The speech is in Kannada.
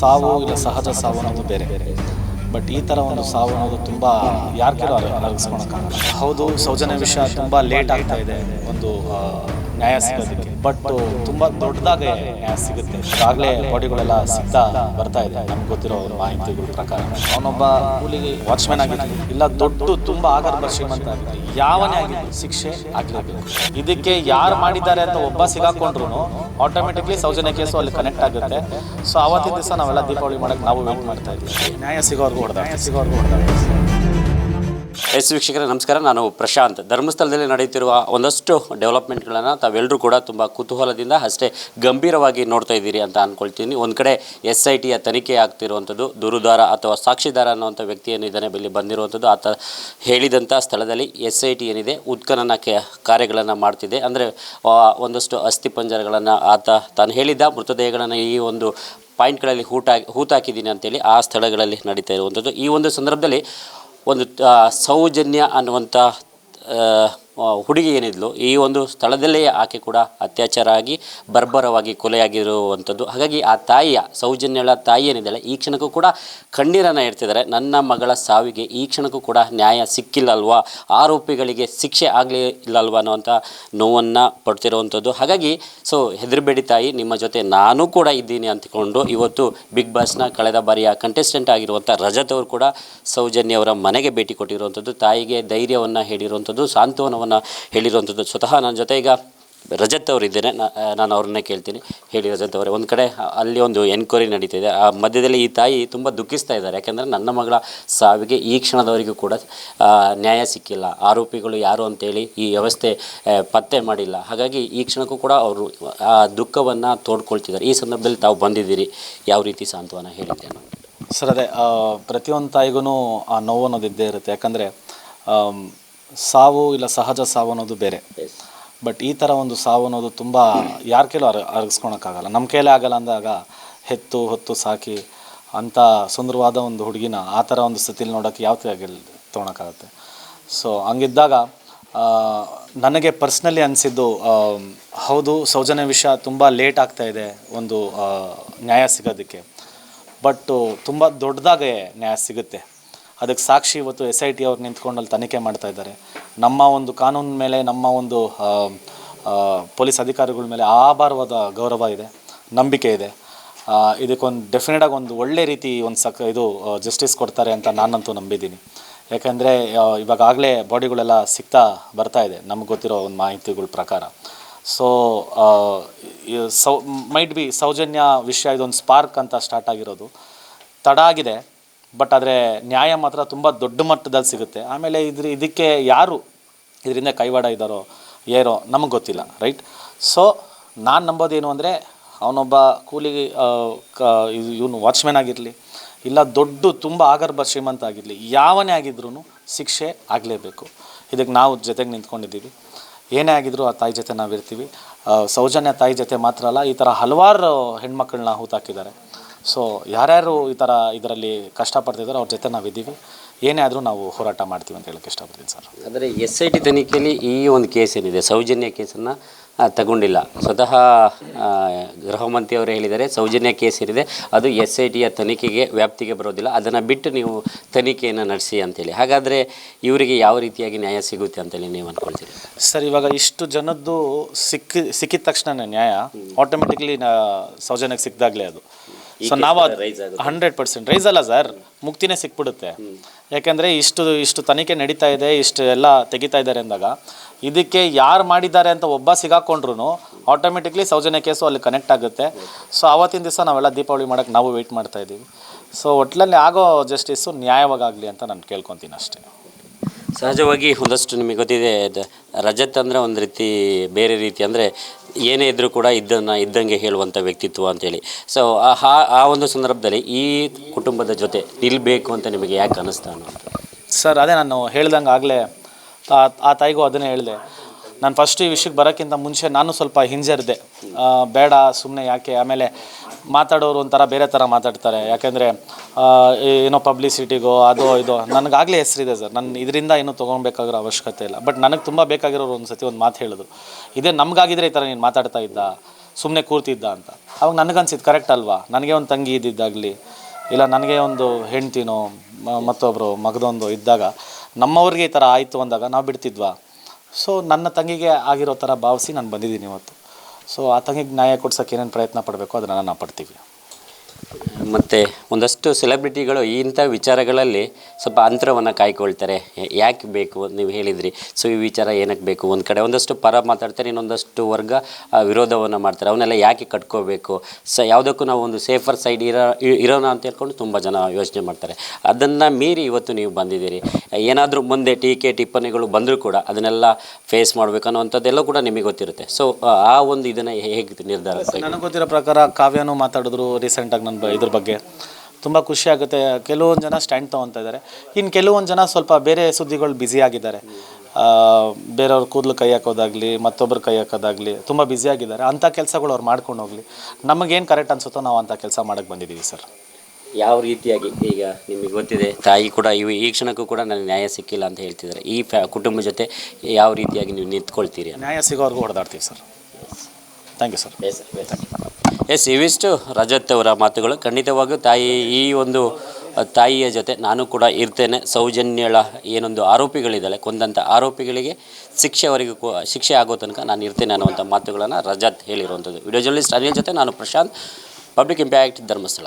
ಸಾವು ಇಲ್ಲ, ಸಹಜ ಸಾವು ಅನ್ನೋದು ಬೇರೆ. ಬಟ್ ಈ ಥರ ಒಂದು ಸಾವು ಅನ್ನೋದು ತುಂಬ ಯಾರ ಕೆಲವು ಹೌದು, ಸೌಜನ್ಯ ವಿಷಯ ತುಂಬ ಲೇಟ್ ಆಗ್ತಾ ಇದೆ. ಒಂದು ನ್ಯಾಯ ಸಿಗೋದಕ್ಕೆ. ಬಟ್ ತುಂಬ ದೊಡ್ಡದಾಗೆ ನ್ಯಾಯ ಸಿಗುತ್ತೆ. ಈಗಾಗಲೇ ಬಾಡಿಗಳೆಲ್ಲ ಸಿಗ್ತಾ ಬರ್ತಾ ಇದೆ. ನಮ್ಗೆ ಗೊತ್ತಿರೋ ಮಾಹಿತಿಗಳ ಪ್ರಕಾರ. ಅವನೊಬ್ಬ ಕೂಲಿಗೆ ವಾಚ್ಮ್ಯಾನ್ ಆಗಿರಲಿ, ಇಲ್ಲ ದೊಡ್ಡ, ತುಂಬ ಆಗರ್ಭ ಶ್ರೀಮಂತ ಆಗಿರಲಿ, ಯಾವನೇ ಆಗಿರಲಿ ಶಿಕ್ಷೆ ಆಗಿರಬೇಕು ಇದಕ್ಕೆ ಯಾರು ಮಾಡಿದ್ದಾರೆ ಅಂತ ಒಬ್ಬ ಸಿಗಾಕೊಂಡ್ರು ಆಟೋಮೆಟಿಕ್ಲಿ ಸೌಜನ್ಯ ಕೇಸು ಅಲ್ಲಿ ಕನೆಕ್ಟ್ ಆಗುತ್ತೆ. ಸೊ ಆವತ್ತಿನ ದಿವಸ ನಾವೆಲ್ಲ ದೀಪಾವಳಿ ಮಾಡಕ್ಕೆ ನಾವು ವೇಟ್ ಮಾಡ್ತಾ ಇದ್ದೀವಿ. ನ್ಯಾಯ ಸಿಗೋರ್ಗು ಹೊಡೆದ ಸಿಗೋರ್ಗು ಹೊಡೆದ ಎಸ್ ವೀಕ್ಷಕರೇ, ನಮಸ್ಕಾರ. ನಾನು ಪ್ರಶಾಂತ್. ಧರ್ಮಸ್ಥಳದಲ್ಲಿ ನಡೆಯುತ್ತಿರುವ ಒಂದಷ್ಟು ಡೆವಲಪ್ಮೆಂಟ್ಗಳನ್ನು ತಾವೆಲ್ಲರೂ ಕೂಡ ತುಂಬ ಕುತೂಹಲದಿಂದ ಅಷ್ಟೇ ಗಂಭೀರವಾಗಿ ನೋಡ್ತಾ ಇದ್ದೀರಿ ಅಂತ ಅಂದ್ಕೊಳ್ತೀನಿ ಒಂದು ಕಡೆ ಎಸ್ ಐ ಟಿಯ ತನಿಖೆ ಆಗ್ತಿರುವಂಥದ್ದು ದೂರುದಾರ ಅಥವಾ ಸಾಕ್ಷಿದಾರ ಅನ್ನುವಂಥ ವ್ಯಕ್ತಿಯನ್ನು ಏನಿದ್ದಾನೆ ಇಲ್ಲಿ ಬಂದಿರುವಂಥದ್ದು. ಆತ ಹೇಳಿದಂಥ ಸ್ಥಳದಲ್ಲಿ ಎಸ್ ಐ ಟಿ ಏನಿದೆ, ಉತ್ಖನನ ಕಾರ್ಯಗಳನ್ನು ಮಾಡ್ತಿದೆ. ಅಂದರೆ ಒಂದಷ್ಟು ಅಸ್ಥಿ ಪಂಜರಗಳನ್ನು ಆತ ತಾನು ಹೇಳಿದ್ದ ಮೃತದೇಹಗಳನ್ನು ಈ ಒಂದು ಪಾಯಿಂಟ್ಗಳಲ್ಲಿ ಹೂಟ ಹೂತಾಕಿದ್ದೀನಿ ಅಂತೇಳಿ ಆ ಸ್ಥಳಗಳಲ್ಲಿ ನಡೀತಾ ಇರುವಂಥದ್ದು. ಈ ಒಂದು ಸಂದರ್ಭದಲ್ಲಿ ಒಂದು ಸೌಜನ್ಯ ಅನ್ನುವಂಥ ಹುಡುಗಿ ಏನಿದ್ಲು, ಈ ಒಂದು ಸ್ಥಳದಲ್ಲೇ ಆಕೆ ಕೂಡ ಅತ್ಯಾಚಾರ ಆಗಿ ಬರ್ಬರವಾಗಿ ಕೊಲೆಯಾಗಿರುವಂಥದ್ದು. ಹಾಗಾಗಿ ಆ ತಾಯಿಯ, ಸೌಜನ್ಯಳ ತಾಯಿ ಏನಿದ್ದಾಳೆ, ಈ ಕ್ಷಣಕ್ಕೂ ಕೂಡ ಕಣ್ಣೀರನ್ನು ಇಡ್ತಿದ್ದಾರೆ ನನ್ನ ಮಗಳ ಸಾವಿಗೆ ಈ ಕ್ಷಣಕ್ಕೂ ಕೂಡ ನ್ಯಾಯ ಸಿಕ್ಕಿಲ್ಲ ಅಲ್ವಾ ಆರೋಪಿಗಳಿಗೆ ಶಿಕ್ಷೆ ಆಗಲೇ ಇಲ್ಲ ಅಲ್ವಾ ಅನ್ನುವಂಥ ನೋವನ್ನು ಪಡ್ತಿರುವಂಥದ್ದು. ಹಾಗಾಗಿ, ಸೊ, ಹೆದರಬೇಡಿ ತಾಯಿ, ನಿಮ್ಮ ಜೊತೆ ನಾನು ಕೂಡ ಇದ್ದೀನಿ ಅಂತಕೊಂಡು ಇವತ್ತು ಬಿಗ್ ಬಾಸ್ನ ಕಳೆದ ಬಾರಿಯ ಕಂಟೆಸ್ಟೆಂಟ್ ಆಗಿರುವಂಥ ರಜತ್ ಅವರು ಕೂಡ ಸೌಜನ್ಯ ಅವರ ಮನೆಗೆ ಭೇಟಿ ಕೊಟ್ಟಿರುವಂಥದ್ದು. ತಾಯಿಗೆ ಧೈರ್ಯವನ್ನು ಹೇಳಿರುವಂಥದ್ದು, ಸಾಂತ್ವನವನ್ನು ಹೇಳಿರುವಂಥದ್ದು. ಸ್ವತಃ ನನ್ನ ಜೊತೆ ಈಗ ರಜತ್ ಅವರು ಇದ್ದೇನೆ ನಾನು ಅವ್ರನ್ನೇ ಕೇಳ್ತೀನಿ. ಹೇಳಿ ರಜತ್ ಅವರೇ, ಒಂದು ಕಡೆ ಅಲ್ಲಿ ಒಂದು ಎನ್ಕ್ವೈರಿ ನಡೀತಿದೆ. ಆ ಮಧ್ಯದಲ್ಲಿ ಈ ತಾಯಿ ತುಂಬ ದುಃಖಿಸ್ತಾ ಇದ್ದಾರೆ. ಯಾಕೆಂದರೆ ನನ್ನ ಮಗಳ ಸಾವಿಗೆ ಈ ಕ್ಷಣದವರೆಗೂ ಕೂಡ ನ್ಯಾಯ ಸಿಕ್ಕಿಲ್ಲ. ಆರೋಪಿಗಳು ಯಾರು ಅಂತೇಳಿ ಈ ವ್ಯವಸ್ಥೆ ಪತ್ತೆ ಮಾಡಿಲ್ಲ. ಹಾಗಾಗಿ ಈ ಕ್ಷಣಕ್ಕೂ ಕೂಡ ಅವರು, ಆ, ದುಃಖವನ್ನು ತೋಡ್ಕೊಳ್ತಿದ್ದಾರೆ. ಈ ಸಂದರ್ಭದಲ್ಲಿ ತಾವು ಬಂದಿದ್ದೀರಿ. ಯಾವ ರೀತಿ ಸಾಂತ್ವನ ಹೇಳಿದ್ದೇನೆ ಸರ್, ಅದೇ ಪ್ರತಿಯೊಂದು ತಾಯಿಗೂ ಆ ನೋವು ಅನ್ನೋದು ಇದ್ದೇ ಇರುತ್ತೆ. ಯಾಕಂದರೆ ಸಾವು ಇಲ್ಲ ಸಹಜ ಸಾವು ಅನ್ನೋದು ಬೇರೆ. ಬಟ್ ಈ ಥರ ಒಂದು ಸಾವು ಅನ್ನೋದು ತುಂಬ ಯಾರ ಕೈಲೂ ಅರ ಅರಗಿಸ್ಕೊಳಕ್ಕಾಗಲ್ಲ. ನಮ್ಮ ಕೈಲೇ ಆಗಲ್ಲ ಅಂದಾಗ ಹೆತ್ತು ಹೊತ್ತು ಸಾಕಿ ಅಂಥ ಸುಂದರವಾದ ಒಂದು ಹುಡುಗಿನ ಆ ಥರ ಒಂದು ಸ್ಥಿತಿಲಿ ನೋಡೋಕ್ಕೆ ಯಾವ ಆಗಿಲ್ಲ ತೊಗೊಳಕ್ಕಾಗತ್ತೆ. ಸೊ ಹಂಗಿದ್ದಾಗ ನನಗೆ ಪರ್ಸ್ನಲಿ ಅನಿಸಿದ್ದು ಹೌದು ಸೌಜನ್ಯ ವಿಷಯ ತುಂಬ ಲೇಟ್ ಆಗ್ತಾ ಇದೆ ಒಂದು ನ್ಯಾಯ ಸಿಗೋದಕ್ಕೆ. ಬಟ್ ತುಂಬ ದೊಡ್ಡದಾಗೆ ನ್ಯಾಯ ಸಿಗುತ್ತೆ. ಅದಕ್ಕೆ ಸಾಕ್ಷಿ ಇವತ್ತು ಎಸ್ ಐ ಟಿ ಅವ್ರು ನಿಂತ್ಕೊಂಡು ಅಲ್ಲಿ ತನಿಖೆ ಮಾಡ್ತಾ ಇದ್ದಾರೆ. ನಮ್ಮ ಒಂದು ಕಾನೂನು ಮೇಲೆ, ನಮ್ಮ ಒಂದು ಪೊಲೀಸ್ ಅಧಿಕಾರಿಗಳ ಮೇಲೆ ಆಭಾರವಾದ ಗೌರವ ಇದೆ, ನಂಬಿಕೆ ಇದೆ. ಇದಕ್ಕೊಂದು ಡೆಫಿನೆಟಾಗಿ ಒಂದು ಒಳ್ಳೆ ರೀತಿ ಒಂದು ಸಕ್, ಇದು ಜಸ್ಟಿಸ್ ಕೊಡ್ತಾರೆ ಅಂತ ನಾನಂತೂ ನಂಬಿದ್ದೀನಿ. ಯಾಕಂದರೆ ಇವಾಗಾಗಲೇ ಬಾಡಿಗಳೆಲ್ಲ ಸಿಗ್ತಾ ಬರ್ತಾ ಇದೆ, ನಮ್ಗೆ ಗೊತ್ತಿರೋ ಒಂದು ಮಾಹಿತಿಗಳ ಪ್ರಕಾರ. ಸೊ ಸೌ ಮೈಟ್ ಬಿ ಸೌಜನ್ಯ ವಿಷಯ ಇದೊಂದು ಸ್ಪಾರ್ಕ್ ಅಂತ ಸ್ಟಾರ್ಟ್ ಆಗಿರೋದು. ತಡ ಆಗಿದೆ ಬಟ್ ಆದರೆ ನ್ಯಾಯ ಮಾತ್ರ ತುಂಬ ದೊಡ್ಡ ಮಟ್ಟದಲ್ಲಿ ಸಿಗುತ್ತೆ. ಆಮೇಲೆ ಇದ್ರ, ಇದಕ್ಕೆ ಯಾರು ಇದರಿಂದ ಕೈವಾಡ ಇದ್ದಾರೋ, ಏರೋ ನಮಗೆ ಗೊತ್ತಿಲ್ಲ, ರೈಟ್? ಸೊ ನಾನು ನಂಬೋದೇನು ಅಂದರೆ, ಅವನೊಬ್ಬ ಕೂಲಿ ಇವನು ವಾಚ್ಮ್ಯಾನ್ ಆಗಿರಲಿ, ಇಲ್ಲ ದೊಡ್ಡ ತುಂಬ ಆಗರ್ಭ ಶ್ರೀಮಂತ ಆಗಿರಲಿ, ಯಾವನೇ ಆಗಿದ್ರೂ ಶಿಕ್ಷೆ ಆಗಲೇಬೇಕು. ಇದಕ್ಕೆ ನಾವು ಜೊತೆಗೆ ನಿಂತ್ಕೊಂಡಿದ್ದೀವಿ. ಏನೇ ಆಗಿದ್ರು ಆ ತಾಯಿ ಜೊತೆ ನಾವಿರ್ತೀವಿ. ಸೌಜನ್ಯ ತಾಯಿ ಜೊತೆ ಮಾತ್ರ ಅಲ್ಲ, ಈ ಥರ ಹಲವಾರು ಹೆಣ್ಮಕ್ಳನ್ನ ಹೂತಾಕಿದ್ದಾರೆ. ಸೊ ಯಾರ್ಯಾರು ಈ ಥರ ಇದರಲ್ಲಿ ಕಷ್ಟಪಡ್ತಿದ್ದಾರೆ ಅವ್ರ ಜೊತೆ ನಾವಿದ್ದೀವಿ. ಏನೇ ಆದರೂ ನಾವು ಹೋರಾಟ ಮಾಡ್ತೀವಿ ಅಂತ ಹೇಳಕ್ಕೆ ಇಷ್ಟಪಡ್ತೀನಿ ಸರ್. ಅಂದರೆ ಎಸ್ ಐ ಟಿ ತನಿಖೆಯಲ್ಲಿ ಈ ಒಂದು ಕೇಸ್ ಏನಿದೆ? ಸೌಜನ್ಯ ಕೇಸನ್ನು ತಗೊಂಡಿಲ್ಲ. ಸ್ವತಃ ಗೃಹ ಮಂತ್ರಿ ಅವರು ಹೇಳಿದ್ದಾರೆ ಸೌಜನ್ಯ ಕೇಸ್ ಏನಿದೆ ಅದು ಎಸ್ ಐ ಟಿಯ ತನಿಖೆಗೆ ವ್ಯಾಪ್ತಿಗೆ ಬರೋದಿಲ್ಲ. ಅದನ್ನು ಬಿಟ್ಟು ನೀವು ತನಿಖೆಯನ್ನು ನಡೆಸಿ ಅಂತೇಳಿ. ಹಾಗಾದರೆ ಇವರಿಗೆ ಯಾವ ರೀತಿಯಾಗಿ ನ್ಯಾಯ ಸಿಗುತ್ತೆ ಅಂತೇಳಿ ನೀವು ಅಂದ್ಕೊಳ್ತೀರಿ ಸರ್ ಇವಾಗ ಇಷ್ಟು ಜನದ್ದು ಸಿಕ್ಕಿ ಸಿಕ್ಕಿದ ತಕ್ಷಣ ನ್ಯಾಯ ಆಟೋಮೆಟಿಕ್ಲಿ ಸೌಜನ್ಯಕ್ಕೆ ಸಿಕ್ಕಿದಾಗಲೇ ಅದು. ಸೊ ನಾವು ಹಂಡ್ರೆಡ್ ಪರ್ಸೆಂಟ್ ರೈಸ್ ಅಲ್ಲ ಸರ್ ಮುಕ್ತಿನೇ ಸಿಕ್ಬಿಡುತ್ತೆ. ಯಾಕೆಂದರೆ ಇಷ್ಟು ಇಷ್ಟು ತನಿಖೆ ನಡೀತಾ ಇದೆ ಇಷ್ಟು ಎಲ್ಲ ತೆಗಿತಾ ಇದ್ದಾರೆ ಅಂದಾಗ ಇದಕ್ಕೆ ಯಾರು ಮಾಡಿದ್ದಾರೆ ಅಂತ ಒಬ್ಬ ಸಿಗಾಕೊಂಡ್ರು ಆಟೋಮೆಟಿಕ್ಲಿ ಸೌಜನ್ಯ ಕೇಸು ಅಲ್ಲಿ ಕನೆಕ್ಟ್ ಆಗುತ್ತೆ. ಸೊ ಆವತ್ತಿನ ದಿವಸ ನಾವೆಲ್ಲ ದೀಪಾವಳಿ ಮಾಡೋಕ್ಕೆ ನಾವು ವೆಯ್ಟ್ ಮಾಡ್ತಾ ಇದ್ದೀವಿ. ಸೊ ಒಟ್ಲಲ್ಲಿ ಆಗೋ ಜಸ್ಟಿಸ್ಸು ನ್ಯಾಯವಾಗಲಿ ಅಂತ ನಾನು ಕೇಳ್ಕೊತೀನಿ ಅಷ್ಟೇ. ಸಹಜವಾಗಿ ಒಂದಷ್ಟು ನಿಮಗೆ ಗೊತ್ತಿದೆ ರಜತ್ ಅಂದರೆ ಒಂದು ರೀತಿ ಬೇರೆ ರೀತಿ ಅಂದರೆ ಏನೇ ಇದ್ದರೂ ಕೂಡ ಇದ್ದನ್ನು, ಇದ್ದಂಗೆ ಹೇಳುವಂಥ ವ್ಯಕ್ತಿತ್ವ ಅಂತೇಳಿ. ಸೊ ಆ ಆ ಒಂದು ಸಂದರ್ಭದಲ್ಲಿ ಈ ಕುಟುಂಬದ ಜೊತೆ ನಿಲ್ಲಬೇಕು ಅಂತ ನಿಮಗೆ ಯಾಕೆ ಅನ್ನಿಸ್ತಾ ಸರ್, ಅದೇ ನಾನು ಹೇಳ್ದಂಗೆ ಆಗಲೇ ಆ ತಾಯಿಗೂ ಅದನ್ನೇ ಹೇಳಿದೆ. ನಾನು ಫಸ್ಟ್ ಈ ವಿಷಯಕ್ಕೆ ಬರೋಕ್ಕಿಂತ ಮುಂಚೆ ನಾನು ಸ್ವಲ್ಪ ಹಿಂಜರಿದೆ. ಬೇಡ ಸುಮ್ಮನೆ ಯಾಕೆ? ಆಮೇಲೆ ಮಾತಾಡೋರು ಒಂಥರ ಬೇರೆ ಥರ ಮಾತಾಡ್ತಾರೆ. ಯಾಕೆಂದರೆ ಏನೋ ಪಬ್ಲಿಸಿಟಿಗೋ ಅದು ಇದು, ನನಗಾಗಲೇ ಹೆಸರಿದೆ ಸರ್. ನನ್ನ ಇದರಿಂದ ಏನೂ ತೊಗೊಬೇಕಾಗಿರೋ ಅವಶ್ಯಕತೆ ಇಲ್ಲ. ಬಟ್ ನನಗೆ ತುಂಬ ಬೇಕಾಗಿರೋರು ಒಂದು ಸತಿ ಒಂದು ಮಾತು ಹೇಳಿದ್ರು. ಇದೇ ನಮಗಾಗಿದ್ರೆ ಈ ಥರ ನೀನು ಮಾತಾಡ್ತಾ ಇದ್ದ ಸುಮ್ಮನೆ ಕೂರ್ತಿದ್ದ ಅಂತ. ಅವಾಗ ನನಗನ್ಸಿದ್ದು ಕರೆಕ್ಟ್ ಅಲ್ವಾ? ನನಗೆ ಒಂದು ತಂಗಿ ಇದ್ದಿದ್ದಾಗಲಿ, ಇಲ್ಲ ನನಗೆ ಒಂದು ಹೆಂಡ್ತಿನೋ ಮತ್ತೊಬ್ಬರು ಮಗದೊಂದು ಇದ್ದಾಗ, ನಮ್ಮವ್ರಿಗೆ ಈ ಥರ ಆಯಿತು ಅಂದಾಗ ನಾವು ಬಿಡ್ತಿದ್ವಾ? ಸೊ ನನ್ನ ತಂಗಿಗೆ ಆಗಿರೋ ಥರ ಭಾವಿಸಿ ನಾನು ಬಂದಿದ್ದೀನಿ ಇವತ್ತು. ಸೊ ಆ ತಂಗಿಗೆ ನ್ಯಾಯ ಕೊಡ್ಸೋಕೆ ಏನೇನು ಪ್ರಯತ್ನ ಪಡಬೇಕು ಅದನ್ನು ನಾವು ಪಡ್ತೀವಿ. ಮತ್ತು ಒಂದಷ್ಟು ಸೆಲೆಬ್ರಿಟಿಗಳು ಇಂಥ ವಿಚಾರಗಳಲ್ಲಿ ಸ್ವಲ್ಪ ಅಂತರವನ್ನು ಕಾಯ್ಕೊಳ್ತಾರೆ. ಯಾಕೆ ಬೇಕು ನೀವು ಹೇಳಿದ್ರಿ. ಸೊ, ಈ ವಿಚಾರ ಏನಕ್ಕೆ ಬೇಕು? ಒಂದು ಕಡೆ ಒಂದಷ್ಟು ಪರ ಮಾತಾಡ್ತಾರೆ, ಇನ್ನೊಂದಷ್ಟು ವರ್ಗ ವಿರೋಧವನ್ನು ಮಾಡ್ತಾರೆ. ಅವನ್ನೆಲ್ಲ ಯಾಕೆ ಕಟ್ಕೋಬೇಕು? ಸ, ಯಾವುದಕ್ಕೂ ನಾವು ಒಂದು ಸೇಫರ್ ಸೈಡ್ ಇರೋ ಇರೋಣ ಅಂತ ಹೇಳ್ಕೊಂಡು ತುಂಬ ಜನ ಯೋಚನೆ ಮಾಡ್ತಾರೆ. ಅದನ್ನು ಮೀರಿ ಇವತ್ತು ನೀವು ಬಂದಿದ್ದೀರಿ. ಏನಾದರೂ ಮುಂದೆ ಟೀಕೆ ಟಿಪ್ಪಣಿಗಳು ಬಂದರೂ ಕೂಡ ಅದನ್ನೆಲ್ಲ ಫೇಸ್ ಮಾಡಬೇಕು ಅನ್ನೋವಂಥದ್ದೆಲ್ಲ ಕೂಡ ನಿಮಗೆ ಗೊತ್ತಿರುತ್ತೆ. ಸೊ, ಆ ಒಂದು ಇದನ್ನು ಹೇಗೆ ನಿರ್ಧಾರ ನನಗೆ ಗೊತ್ತಿರೋ ಪ್ರಕಾರ ಕಾವ್ಯನೂ ಮಾತಾಡಿದ್ರು ರೀಸೆಂಟಾಗಿ ನನ್ನ ಇದ್ರ ಬಗ್ಗೆ. ತುಂಬ ಖುಷಿ ಆಗುತ್ತೆ. ಕೆಲವೊಂದು ಜನ ಸ್ಟ್ಯಾಂಡ್ ತೊಗೊತಾ ಇದ್ದಾರೆ. ಇನ್ನು ಕೆಲವೊಂದು ಜನ ಸ್ವಲ್ಪ ಬೇರೆ ಸುದ್ದಿಗಳು ಬ್ಯುಸಿ ಆಗಿದ್ದಾರೆ. ಆ, ಬೇರೆಯವ್ರ ಕೂದಲು ಕೈ ಹಾಕೋದಾಗಲಿ ಮತ್ತೊಬ್ಬರು ಕೈ ಹಾಕೋದಾಗಲಿ ತುಂಬ ಬ್ಯುಸಿ ಆಗಿದ್ದಾರೆ. ಅಂಥ ಕೆಲಸಗಳು ಅವ್ರು ಮಾಡ್ಕೊಂಡು ಹೋಗಲಿ. ನಮಗೇನು ಕರೆಕ್ಟ್ ಅನ್ಸುತ್ತೋ ನಾವು ಅಂಥ ಕೆಲಸ ಮಾಡೋಕ್ಕೆ ಬಂದಿದ್ದೀವಿ ಸರ್. ಯಾವ ರೀತಿಯಾಗಿ ಈಗ ನಿಮಗೆ ಗೊತ್ತಿದೆ ತಾಯಿ ಕೂಡ ಇವು ಈ ಕ್ಷಣಕ್ಕೂ ಕೂಡ ನನಗೆ ನ್ಯಾಯ ಸಿಕ್ಕಿಲ್ಲ ಅಂತ ಹೇಳ್ತಿದ್ದಾರೆ. ಈ ಫ್ಯಾ ಕುಟುಂಬ ಜೊತೆ ಯಾವ ರೀತಿಯಾಗಿ ನೀವು ನಿಂತ್ಕೊಳ್ತೀರಿ ನ್ಯಾಯ ಸಿಗೋವರೆಗೂ ಹೊಡೆದಾಡ್ತೀವಿ ಸರ್. ಥ್ಯಾಂಕ್ ಯು ಸರ್ ಎಸ್ ಇವಿಷ್ಟು ರಜತ್ ಅವರ ಮಾತುಗಳು. ಖಂಡಿತವಾಗಿಯೂ ತಾಯಿ, ಈ ಒಂದು ತಾಯಿಯ ಜೊತೆ ನಾನು ಕೂಡ ಇರ್ತೇನೆ. ಸೌಜನ್ಯಳ ಏನೊಂದು ಆರೋಪಿಗಳಿದ್ದಾಳೆ. ಕೊಂದಂಥ ಆರೋಪಿಗಳಿಗೆ ಶಿಕ್ಷೆ ಅವರಿಗೆ ಕೂ- ಶಿಕ್ಷೆ ಆಗೋ ತನಕ ನಾನು ಇರ್ತೇನೆ ಅನ್ನುವಂಥ ಮಾತುಗಳನ್ನು ರಜತ್ ಹೇಳಿರುವಂಥದ್ದು. ವಿಡಿಯೋ ಜರ್ನಲಿಸ್ಟ್ ಅನಿಲ್ ಜೊತೆ ನಾನು ಪ್ರಶಾಂತ್, ಪಬ್ಲಿಕ್ ಇಂಪ್ಯಾಕ್ಟ್ ಧರ್ಮಸ್ಥಳ.